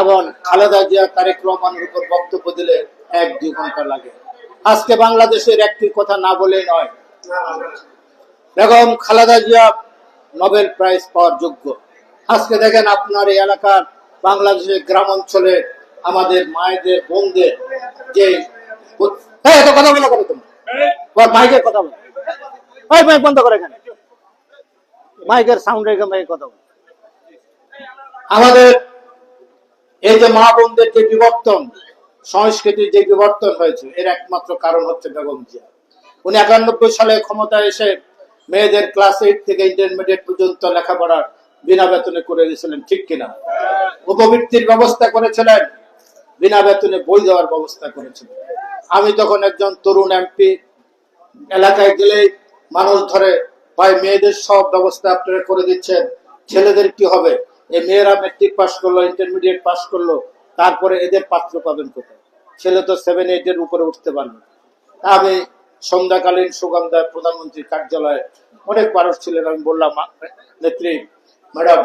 এবং খালেদা জিয়া তারেক রহমানের উপর বক্তব্য দিলে এক দুই ঘণ্টা লাগে। আজকে বাংলাদেশের একটি কথা না বলে নয়। বেগম খালেদা জিয়া নোবেল প্রাইজ পাওয়ার যোগ্য। আজকে দেখেন আপনার এই এলাকার বাংলাদেশের গ্রাম অঞ্চলে আমাদের মায়েদের, বোনদের যে কথা বলো কেন তুমি? মাইকের কথা বলো। মাইক বন্ধ করে এখানে। মাইকের সাউন্ড রেখে মাইক কথা বলো। আমাদের এই যে মা বোনদের যে বিবর্তন, সংস্কৃতির যে বিবর্তন হয়েছে, এর একমাত্র কারণ হচ্ছে বেগম জিয়া। উনি একানব্বই সালে ক্ষমতায় এসে মেয়েদের ক্লাস এইট থেকে ইন্টারমিডিয়েট পর্যন্ত লেখাপড়ার বিনা বেতনে করে দিয়েছিলেন, ঠিক কিনা? উপবৃত্তির ব্যবস্থা করেছিলেন, বিনা বেতনে বই দেওয়ার ব্যবস্থা করেছিলেন। আমি তখন একজন তরুণ এমপি, এলাকায় গেলেই মানুষ ধরে, ভাই, মেয়েদের সব ব্যবস্থা আপনারা করে দিচ্ছেন, ছেলেদের কি হবে? এই মেয়েরা মেট্রিক পাস করল ইন্টারমিডিয়েট পাস করল, তারপরে এদের পাত্র পাবেন কোথায়? ছেলে তো সেভেন এইট এর উপরে উঠতে পারবে। আমি সন্ধ্যাকালীন সুগন্ধায় প্রধানমন্ত্রীর কার্যালয়ে অনেক মানুষ ছিলেন, আমি বললাম নেত্রী, ম্যাডাম,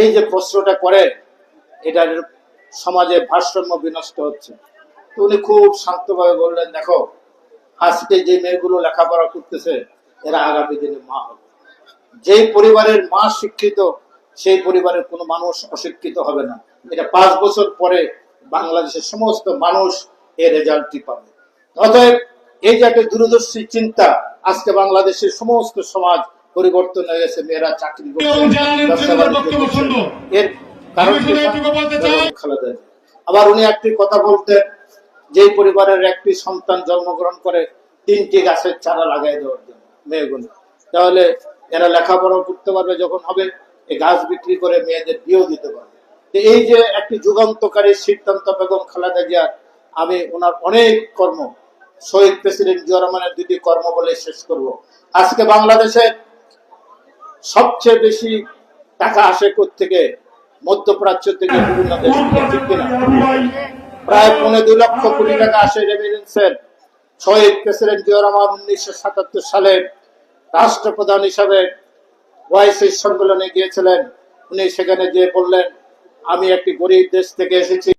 এই যে প্রশ্নটা করে এটার সমাজে ভারসাম্য বিনষ্ট হচ্ছে। তো উনি খুব শান্তভাবে বললেন, দেখো, আজকে যে মেয়েগুলো লেখাপড়া করতেছে, এরা আগামী দিনে মা হবে। যেই পরিবারের মা শিক্ষিত সেই পরিবারের কোনো মানুষ অশিক্ষিত হবে না। এটা পাঁচ বছর পরে বাংলাদেশের সমস্ত মানুষ এই রেজাল্টটি পাবে। অতএব এই যে একটা দূরদর্শী চিন্তা আজকে বাংলাদেশের সমস্ত সমাজ পরিবর্তন হয়ে গেছে মেয়েরা চাকরি। এর কারণ। আবার উনি একটি কথা বলতেন যেই পরিবারের একটি সন্তান জন্মগ্রহণ করে তিনটি গাছের চারা লাগাই দেওয়ার জন্য মেয়েগুলো। তাহলে এরা লেখাপড়াও করতে পারবে যখন হবে। গাছ বিক্রি করে মেয়েদের বিয়েও দিতে পারবে তো এই যে একটি যুগান্তকারী সিদ্ধান্ত বেগম খালেদা জিয়ার আমি ওনার অনেক কর্ম, শহীদ প্রেসিডেন্ট জিয়া রহমানের দুটি কর্ম বলে শেষ করব। আজকে বাংলাদেশের সবচেয়ে বেশি টাকা আসে থেকে মধ্যপ্রাচ্য থেকে বিভিন্ন দেশ? প্রায় পৌনে দুই লক্ষ কোটি টাকা আসে রেমিটেন্সের শহীদ প্রেসিডেন্ট জিয়া রহমান উনিশশো সাতাত্তর সালে রাষ্ট্রপ্রধান হিসাবে ওয়াইসি সম্মেলনে গিয়েছিলেন। উনি সেখানে গিয়ে বললেন আমি একটি গরিব দেশ থেকে এসেছি।